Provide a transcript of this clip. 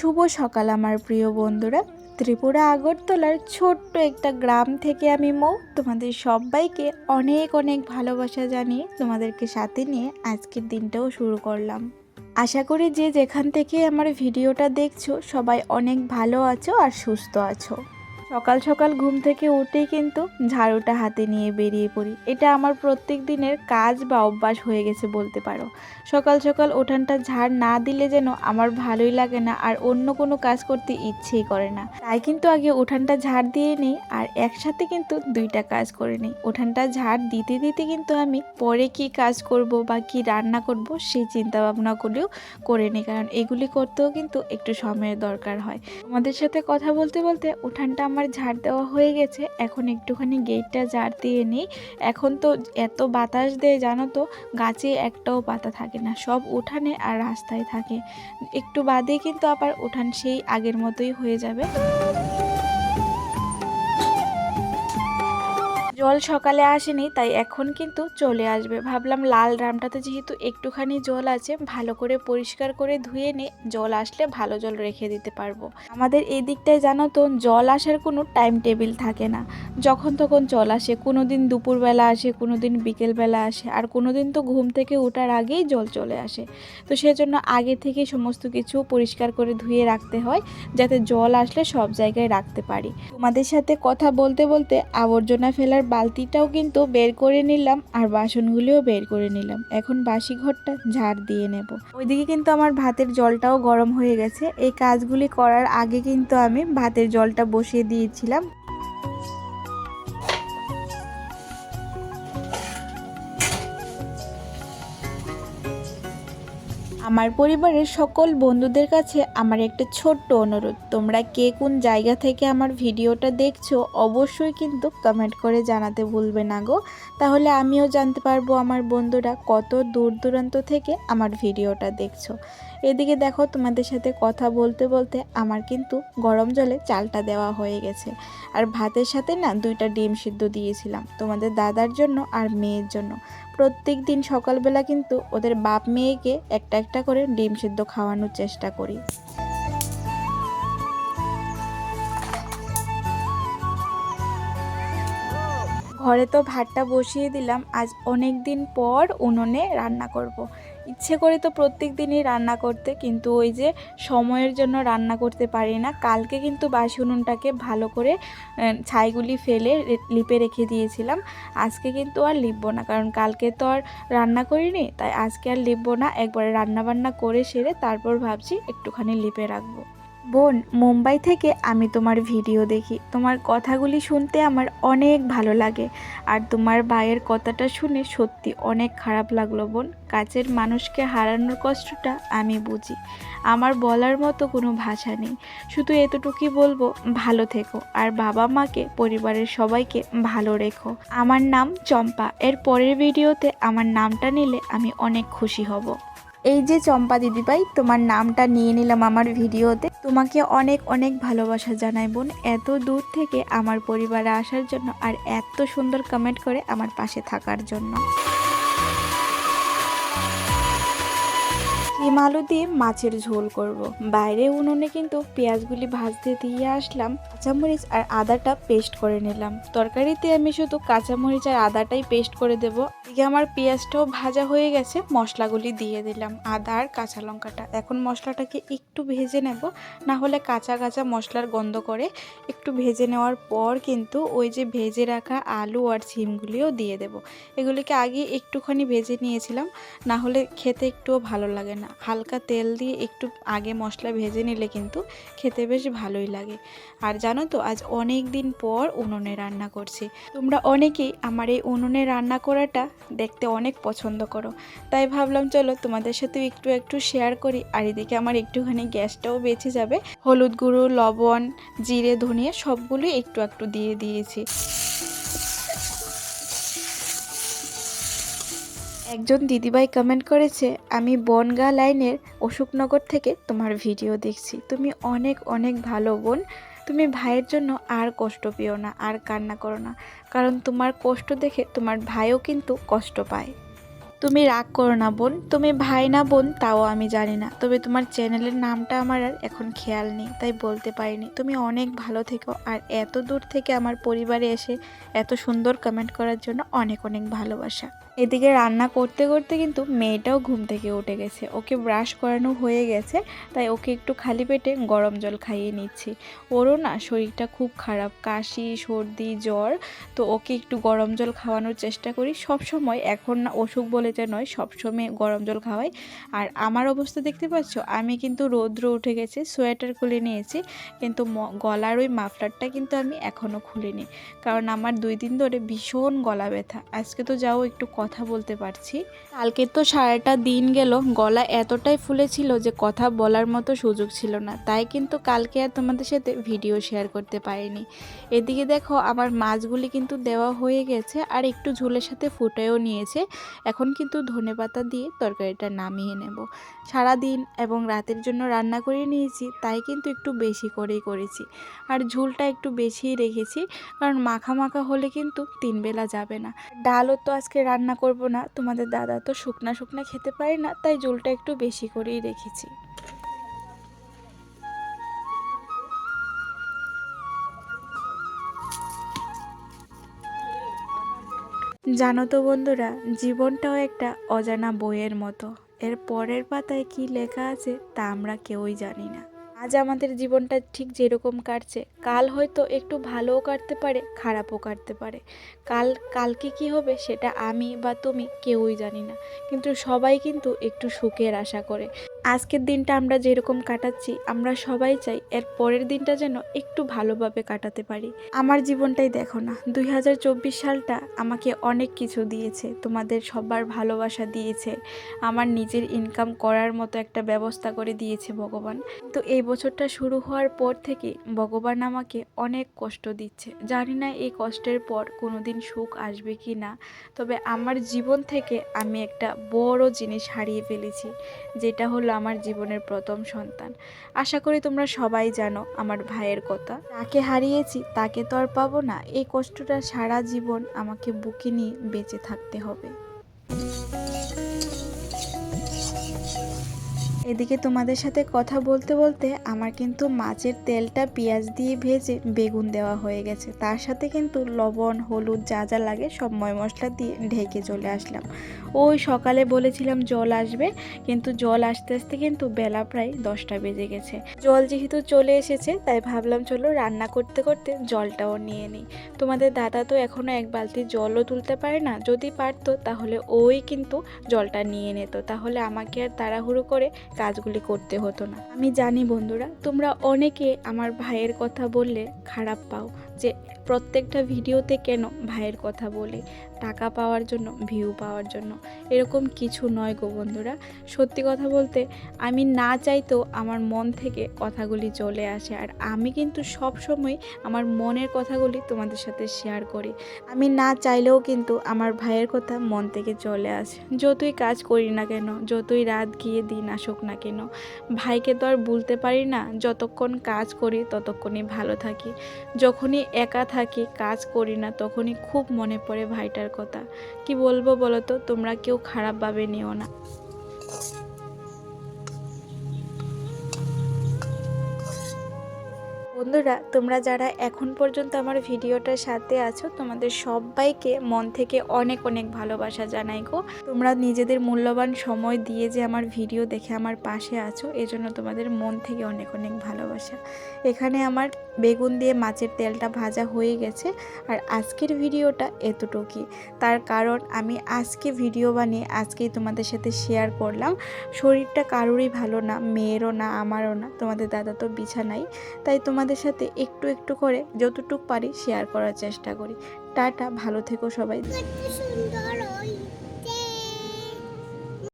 শুভ সকাল আমার প্রিয় বন্ধুরা। ত্রিপুরা আগরতলার ছোট্ট একটা গ্রাম থেকে আমি মৌ। তোমাদের সবাইকে অনেক অনেক ভালোবাসা জানিয়ে তোমাদেরকে সাথে নিয়ে আজকের দিনটাও শুরু করলাম। আশা করি যে যেখান থেকে আমার ভিডিওটা দেখছ, সবাই অনেক ভালো আছো আর সুস্থ আছো। সকাল সকাল ঘুম থেকে উঠেই কিন্তু ঝাড়ুটা হাতে নিয়ে বেরিয়ে পড়ি। এটা আমার প্রত্যেক দিনের কাজ বা অভ্যাস হয়ে গেছে বলতে পারো। সকাল সকাল উঠানটা ঝাড় না দিলে যেন আমার ভালোই লাগে না আর অন্য কোনো কাজ করতে ইচ্ছেই করে না। তাই কিন্তু আগে উঠানটা ঝাড় দিয়ে নিই আর একসাথে কিন্তু দুইটা কাজ করে নিই। উঠানটা ঝাড় দিতে দিতে কিন্তু আমি পরে কি কাজ করব বা কি রান্না করব সেই চিন্তা ভাবনা করেও করে নিই। কারণ এগুলি করতেও কিন্তু একটু সময়ের দরকার হয়। তোমাদের সাথে কথা বলতে বলতে উঠানটা আমার ঝাড় দেওয়া হয়ে গেছে। এখন একটুখানি গেটটা ঝাড় দিয়ে নিই। এখন তো এত বাতাস দেয়, জানো তো? গাছে একটাও পাতা থাকে না, সব উঠানে আর রাস্তায় থাকে। একটু বাদেই কিন্তু আবার উঠান সেই আগের মতোই হয়ে যাবে। জল সকালে আসেনি, তাই এখন কিন্তু চলে আসবে। ভাবলাম লাল ড্রামটাতে যেহেতু একটুখানি জল আছে, ভালো করে পরিষ্কার করে ধুয়ে নিয়ে জল আসলে ভালো জল রেখে দিতে পারব। আমাদের এই দিকটায় জানো তো, জল আসার কোনো টাইম টেবিল থাকে না। যখন তখন জল আসে কোনো দিন দুপুরবেলা আসে কোনো দিন বিকেলবেলা আসে, আর কোনো দিন তো ঘুম থেকে ওঠার আগেই জল চলে আসে। তো সেজন্য আগে থেকে সমস্ত কিছু পরিষ্কার করে ধুয়ে রাখতে হয়, যাতে জল আসলে সব জায়গায় রাখতে পারি। তোমাদের সাথে কথা বলতে বলতে আবর্জনা ফেলার বালতিটাও কিন্তু বের করে নিলাম আর বাসনগুলিও বের করে নিলাম। এখন বাসি ঘরটা ঝাড় দিয়ে নেব। ওইদিকে কিন্তু আমার ভাতের জলটাও গরম হয়ে গেছে। এই কাজগুলি করার আগে কিন্তু আমি ভাতের জলটা বসিয়ে দিয়েছিলাম। আমার পরিবারের সকল বন্ধুদের কাছে আমার একটা ছোট্ট অনুরোধ। তোমরা কে কোন জায়গা থেকে আমার ভিডিওটা দেখছ, অবশ্যই কিন্তু কমেন্ট করে জানাতে ভুলবে না গো। তাহলে আমিও জানতে পারব আমার বন্ধুরা কত দূর দূরান্ত থেকে আমার ভিডিওটা দেখছ। এদিকে দেখো তোমাদের সাথে কথা বলতে বলতে আমার কিন্তু গরম জলে চালটা দেওয়া হয়ে গেছে। আর ভাতের সাথে না দুইটা ডিম সিদ্ধ দিয়েছিলাম তোমাদের দাদার জন্য আর মেয়ের জন্য। প্রত্যেক দিন সকালবেলা কিন্তু ওদের বাপ মেয়েকে একটা একটা করে ডিম সিদ্ধ খাওয়ানোর চেষ্টা করি ঘরে তো ভাতটা বসিয়ে দিলাম, আজ অনেক দিন পর উনুনে রান্না করব। ইচ্ছে করে তো প্রত্যেক দিনই রান্না করতে, কিন্তু ওই যে সময়ের জন্য রান্না করতে পারি না। কালকে কিন্তু বাসুনুনটাকে ভালো করে ছাইগুলি ফেলে লিপে রেখে দিয়েছিলাম। আজকে কিন্তু আর লিপবো না, কারণ কালকে তো আর রান্না করিনি, তাই আজকে আর লিপবো না। একবারে রান্না বান্না করে সেরে তারপর ভাবছি একটুখানি লিপে রাখব। বোন, মুম্বাই থেকে আমি তোমার ভিডিও দেখি। তোমার কথাগুলি শুনতে আমার অনেক ভালো লাগে। আর তোমার ভাইয়ের কথাটা শুনে সত্যি অনেক খারাপ লাগল বোন। কাছের মানুষকে হারানোর কষ্টটা আমি বুঝি। আমার বলার মতো কোনো ভাষা নেই। শুধু এতটুকুই বলব, ভালো থেকো। আর বাবা মাকে, পরিবারের সবাইকে ভালো রেখো। আমার নাম চম্পা। এর পরের ভিডিওতে আমার নামটা নিলে আমি অনেক খুশি হব। এই যে চম্পা দিদিভাই তোমার নামটা নিয়ে নিলাম আমার ভিডিওতে। তোমাকে অনেক অনেক ভালোবাসা জানাই বোন। এত দূর থেকে আমার পরিবারে আসার জন্য আর এত সুন্দর কমেন্ট করে আমার পাশে থাকার জন্য। ডিম আলু দিয়ে মাছের ঝোল করব। বাইরে উনুনে কিন্তু পেঁয়াজগুলি ভাজতে দিয়ে আসলাম, কাঁচামরিচ আর আদাটা পেস্ট করে নিলাম। তরকারিতে আমি শুধু কাঁচামরিচ আর আদাটাই পেস্ট করে দেব। এদিকে আমার পেঁয়াজটাও ভাজা হয়ে গেছে, মশলাগুলি দিয়ে দিলাম, আদা আর কাঁচা লঙ্কাটা। এখন মশলাটাকে একটু ভেজে নেব, না হলে কাঁচা কাঁচা মশলার গন্ধ করে একটু ভেজে নেওয়ার পর কিন্তু ওই যে ভেজে রাখা আলু আর সিমগুলিও দিয়ে দেব। এগুলিকে আগে একটুখানি ভেজে নিয়েছিলাম, না হলে খেতে একটুও ভালো লাগে না। হালকা তেল দিয়ে একটু আগে মশলা ভেজে নিলে কিন্তু খেতে বেশ ভালোই লাগে। আর জানো তো, আজ অনেক দিন পর উনুনে রান্না করছি। তোমরা অনেকেই আমার এই উনুনে রান্না করাটা দেখতে অনেক পছন্দ করো। তাই ভাবলাম, চলো তোমাদের সাথে একটু একটু শেয়ার করি। আর এদিকে আমার একটুখানি গ্যাসটাও বেঁচে যাবে। হলুদ গুঁড়ো, লবণ, জিরে, ধনিয়া সবগুলোই একটু একটু দিয়ে দিয়েছি। একজন দিদিভাই কমেন্ট করেছে, আমি বনগা লাইনের অশোকনগর থেকে তোমার ভিডিও দেখছি। তুমি অনেক অনেক ভালো বোন। তুমি ভাইয়ের জন্য আর কষ্ট পেও না, আর কান্না করো না। কারণ তোমার কষ্ট দেখে তোমার ভাইও কিন্তু কষ্ট পায়। তুমি রাগ করো না বোন। তুমি ভাই না বোন, তাও আমি জানি না। তবে তোমার চ্যানেলের নামটা আমার আর এখন খেয়াল নেই, তাই বলতে পারিনি। তুমি অনেক ভালো থেকো, আর এত দূর থেকে আমার পরিবারে এসে এত সুন্দর কমেন্ট করার জন্য অনেক অনেক ভালোবাসা। এদিকে রান্না করতে করতে কিন্তু মেয়েটাও ঘুম থেকে উঠে গেছে। ওকে ব্রাশ করানো হয়ে গেছে, তাই ওকে একটু খালি পেটে গরম জল খাইয়ে নিচ্ছি। ওরও না শরীরটা খুব খারাপ, কাশি, সর্দি, জ্বর, তো ওকে একটু গরম জল খাওয়ানোর চেষ্টা করি। সব সময় এখন না অসুখ বলে যে নয় সবসময় গরম জল খাওয়াই। আর আমার অবস্থা দেখতে পাচ্ছ? আমি কিন্তু রৌদ্র উঠে গেছে, সোয়েটার খুলে নিয়েছি, কিন্তু গলার ওই মাফলারটা কিন্তু আমি এখনও খুলিনি। কারণ আমার দুই দিন ধরে ভীষণ গলা ব্যথা। আজকে তো যাও একটু কথা বলতে পারছি। কালকে তো সারাটা দিন গেল, গলা এতটাই ফুলেছিল যে কথা বলার মতো সুযোগ ছিল না। তাই কিন্তু কালকে আর তোমাদের সাথে ভিডিও শেয়ার করতে পারিনি। এদিকে দেখো, আমার মাছগুলি কিন্তু দেওয়া হয়ে গেছে আর একটু ঝোলের সাথে ফুটেও নিয়েছে। এখন কিন্তু ধনেপাতা দিয়ে তরকারিটা নামিয়ে নেব। সারাদিন এবং রাতের জন্য রান্না করে নিয়েছি, তাই কিন্তু একটু বেশি করেই করেছি। আর ঝোলটা একটু বেশিই রেখেছি, কারণ মাখা মাখা হলে কিন্তু তিন বেলা যাবে না। ডালও তো আজকে রান্না করব না, তোমাদের দাদা তো শুকনা শুকনা খেতে পারে না, তাই ঝোলটা একটু বেশি করেই রেখেছি। জানো তো বন্ধুরা, জীবনটাও একটা অজানা বইয়ের মতো। এর পরের পাতায় কি লেখা আছে তা আমরা কেউই জানি না। আজ আমাদের জীবনটা ঠিক যেরকম কাটছে। কাল হয়তো একটু ভালোও কাটতে পারে, খারাপও কাটতে পারে। কাল, কালকে কি হবে সেটা আমি বা তুমি কেউই জানি না। কিন্তু সবাই কিন্তু একটু সুখের আশা করে। আজকের দিনটা আমরা যেরকম কাটাচ্ছি, আমরা সবাই চাই এর পরের দিনটা যেন একটু ভালোভাবে কাটাতে পারি। আমার জীবনটাই দেখো না, দুই হাজার চব্বিশ সালটা আমাকে অনেক কিছু দিয়েছে, তোমাদের সবার ভালোবাসা দিয়েছে, আমার নিজের ইনকাম করার মতো একটা ব্যবস্থা করে দিয়েছে ভগবান। তো এই বছরটা শুরু হওয়ার পর থেকে ভগবান আমাকে অনেক কষ্ট দিচ্ছে। জানি না এই কষ্টের পর কোনোদিন সুখ আসবে কি না, তবে আমার জীবন থেকে আমি একটা বড় জিনিস হারিয়ে ফেলেছি, যেটা হলো আমার জীবনের প্রথম সন্তান। আশা করি তোমরা সবাই জানো আমার ভাইয়ের কথা। তাকে হারিয়েছি তাকে তো আর পাবো না। এই কষ্টটা সারা জীবন আমাকে বুকে নিয়ে বেঁচে থাকতে হবে। এদিকে তোমাদের সাথে কথা বলতে বলতে আমার কিন্তু মাছের তেলটা পেঁয়াজ দিয়ে ভেজে বেগুন দেওয়া হয়ে গেছে। তার সাথে কিন্তু লবণ, হলুদ যা যা লাগে সব ময় মশলা দিয়ে ঢেকে চলে আসলাম। ওই সকালে বলেছিলাম জল আসবে, কিন্তু জল আসতে আসতে কিন্তু বেলা প্রায় দশটা বেজে গেছে। জল যেহেতু চলে এসেছে, তাই ভাবলাম চলো রান্না করতে করতে জলটাও নিয়ে নিই। তোমাদের দাদা তো এখনও এক বালতি জলও তুলতে পারে না, যদি পারতো তাহলে ওই কিন্তু জলটা নিয়ে নিত। তাহলে আমাকে আর তাড়াহুড়ো করে কাজগুলি করতে হতো না। আমি জানি বন্ধুরা, তোমরা অনেকে আমার ভাইয়ের কথা বললে খারাপ পাও। যে প্রত্যেকটা ভিডিওতে কেন ভাইয়ের কথা বলে? টাকা পাওয়ার জন্য ভিউ পাওয়ার জন্য। এরকম কিছু নয় গো বন্ধুরা। সত্যি কথা বলতে, আমি না চাইতেও আমার মন থেকে কথাগুলি চলে আসে। আর আমি কিন্তু সব সময় আমার মনের কথাগুলি তোমাদের সাথে শেয়ার করি। আমি না চাইলেও কিন্তু আমার ভাইয়ের কথা মন থেকে চলে আসে। যতই কাজ করি না কেন, যতই রাত গিয়ে দিন আসুক না কেন, ভাইকে তো আর বলতে পারি না। যতক্ষণ কাজ করি, ততক্ষণই ভালো থাকি। যখনই একা থাকি, কাজ করি না, তখনই খুব মনে পড়ে ভাইটার কথা। কি বলব বলো তো? তোমরা কেউ খারাপভাবে নিও না। বন্ধুরা, তোমরা যারা এখন পর্যন্ত আমার ভিডিওটার সাথে আছো, তোমাদের সবাইকে মন থেকে অনেক অনেক ভালোবাসা জানাই গো। তোমরা নিজেদের মূল্যবান সময় দিয়ে যে আমার ভিডিও দেখে আমার পাশে আছো, এজন্য তোমাদের মন থেকে অনেক অনেক ভালোবাসা। এখানে আমার বেগুন দিয়ে মাছের তেলটা ভাজা হয়ে গেছে, আর আজকের ভিডিওটা এতটুকুই। তার কারণ, আমি আজকে ভিডিও বানিয়ে আজকেই তোমাদের সাথে শেয়ার করলাম। শরীরটা কারোরই ভালো না, মেয়েরও না, আমারও না, তোমাদের দাদা তো বিছানাই তাই তোমাদের সাথে একটু একটু করে যতটুকু পারি শেয়ার করার চেষ্টা করি। টাটা ভালো থেকো সবাই।